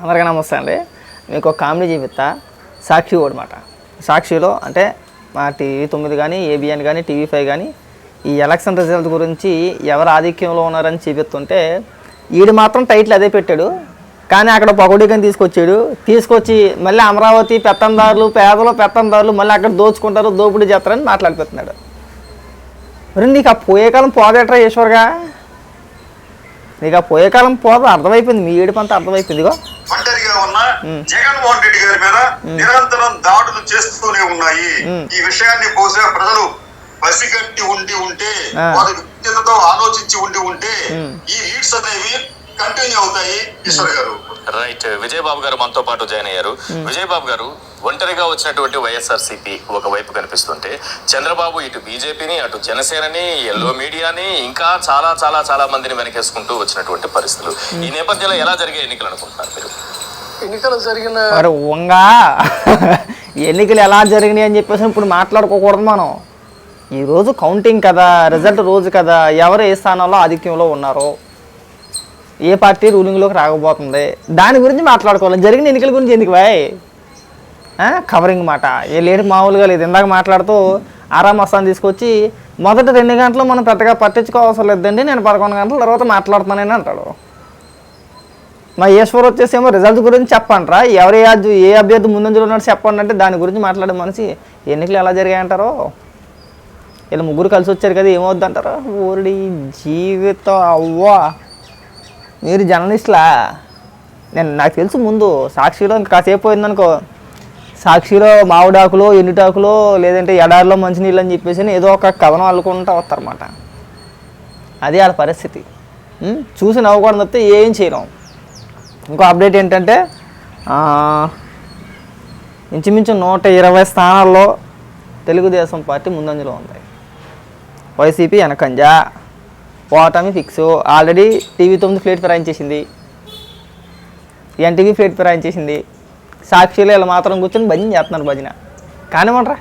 అందరికీ నమస్తే అండి. మీకు ఒక కామెడీ చూపిస్తా. సాక్షి అనమాట సాక్షిలో అంటే మా టీవీ తొమ్మిది కానీ ఏబిఎన్ కానీ టీవీ ఫైవ్ కానీ ఈ ఎలక్షన్ రిజల్ట్ గురించి ఎవరు ఆధిక్యంలో ఉన్నారని చూపిస్తుంటే వీడు మాత్రం టైటిల్ అదే పెట్టాడు. కానీ అక్కడ పొగడికని తీసుకొచ్చాడు. తీసుకొచ్చి మళ్ళీ అమరావతి పెత్తందారులు పేదలు పెత్తందారులు మళ్ళీ అక్కడ దోచుకుంటారు దోపిడీ చేస్తారని మాట్లాడిపోతున్నాడు మరి నీకు ఆ పోయేకాలం పోదేట్రా ఈశ్వర్గా? నీకు ఆ పోయేకాలం పోదు అర్థమైపోయింది. మీ ఏడుపు అర్థమైపోయిందిగో ఒంటరిగా ఉన్న జగన్మోహన్ రెడ్డి గారి మీద నిరంతరం దాడులు చేస్తూనే ఉన్నాయి. ఈ విషయాన్ని బహుశా ప్రజలు పసిగట్టి ఉండి ఉంటే. వారి విజ్ఞతతో ఆలోచించి ఉండి ఉంటే ఈ లీడ్స్ అనేవి కంటిన్యూ అవుతాయి ఈశ్వర్ గారు. రైట్. విజయబాబు గారు మనతో పాటు జాయిన్ అయ్యారు. విజయబాబు గారు ఒంటరిగా వచ్చినటువంటి వైఎస్ఆర్సీపీ ఒక వైపు కనిపిస్తుంటే చంద్రబాబు ఇటు బీజేపీని అటు జనసేనని ఎల్లో మీడియాని ఇంకా చాలా చాలా చాలా మందిని వెనకేసుకుంటూ వచ్చినటువంటి పరిస్థితులు. ఈ నేపథ్యంలో ఎలా జరిగే ఎన్నికలు అనుకుంటున్నారు మీరు? ఎన్నికలు జరిగిన వంగా ఎన్నికలు ఎలా జరిగినాయి అని చెప్పేసి ఇప్పుడు మాట్లాడుకోకూడదు మనం. ఈరోజు కౌంటింగ్ కదా రిజల్ట్ రోజు కదా ఎవరు ఏ స్థానంలో ఆధిక్యంలో ఉన్నారో. ఏ పార్టీ రూలింగ్లోకి రాకపోతుంది? దాని గురించి మాట్లాడుకోవాలి. జరిగిన ఎన్నికల గురించి ఎందుకు బాయ్ కవరింగ్ మాట. ఏ లేదు మామూలుగా లేదు. ఇందాక మాట్లాడుతూ ఆరా మస్తాన్ తీసుకొచ్చి మొదటి రెండు గంటలు మనం పెద్దగా పట్టించుకోవాల్సిన లేదండి. నేను పదకొండు గంటల తర్వాత మాట్లాడుతున్నానని అంటాడు. మా ఈశ్వర్ వచ్చేసేమో రిజల్ట్ గురించి చెప్పండిరా. ఎవరి ఏ ఏ అభ్యర్థి ముందంజలో ఉన్నాడు చెప్పండి అంటే దాని గురించి మాట్లాడే మనిషి ఎన్నికలు ఎలా జరిగాయంటారో? వీళ్ళు ముగ్గురు కలిసి వచ్చారు కదా ఏమవుద్ది అంటారు జీవితం అవ్వా. మీరు జర్నలిస్టులా? నేను నాకు తెలుసు ముందు. సాక్షిలో ఇంకా కాసేపు పోయిందనుకో. సాక్షిలో మామిడాకులో ఎండుటాకులో లేదంటే ఎడారిలో మంచినీళ్ళు అని చెప్పేసి ఏదో ఒక కథనం అల్లుకుంటూ వస్తారన్నమాట. అది వాళ్ళ పరిస్థితి. చూసి నవ్వుకోవడం తప్పితే ఏం చేయలేం. ఇంకో అప్డేట్ ఏంటంటే ఇంచుమించు నూట ఇరవై స్థానాల్లో తెలుగుదేశం పార్టీ ముందంజలో ఉంది. వైసీపీ వెనకంజా ఓటమి ఫిక్స్. ఆల్రెడీ టీవీ తొమ్మిది ప్లేట్ ఫిరాయించేసింది. ఎన్టీవీ ప్లేట్ ఫిరాయించేసింది. సాక్షిలో ఇలా మాత్రం కూర్చొని భజన చేస్తున్నారు భజన. కానివ్వండిరా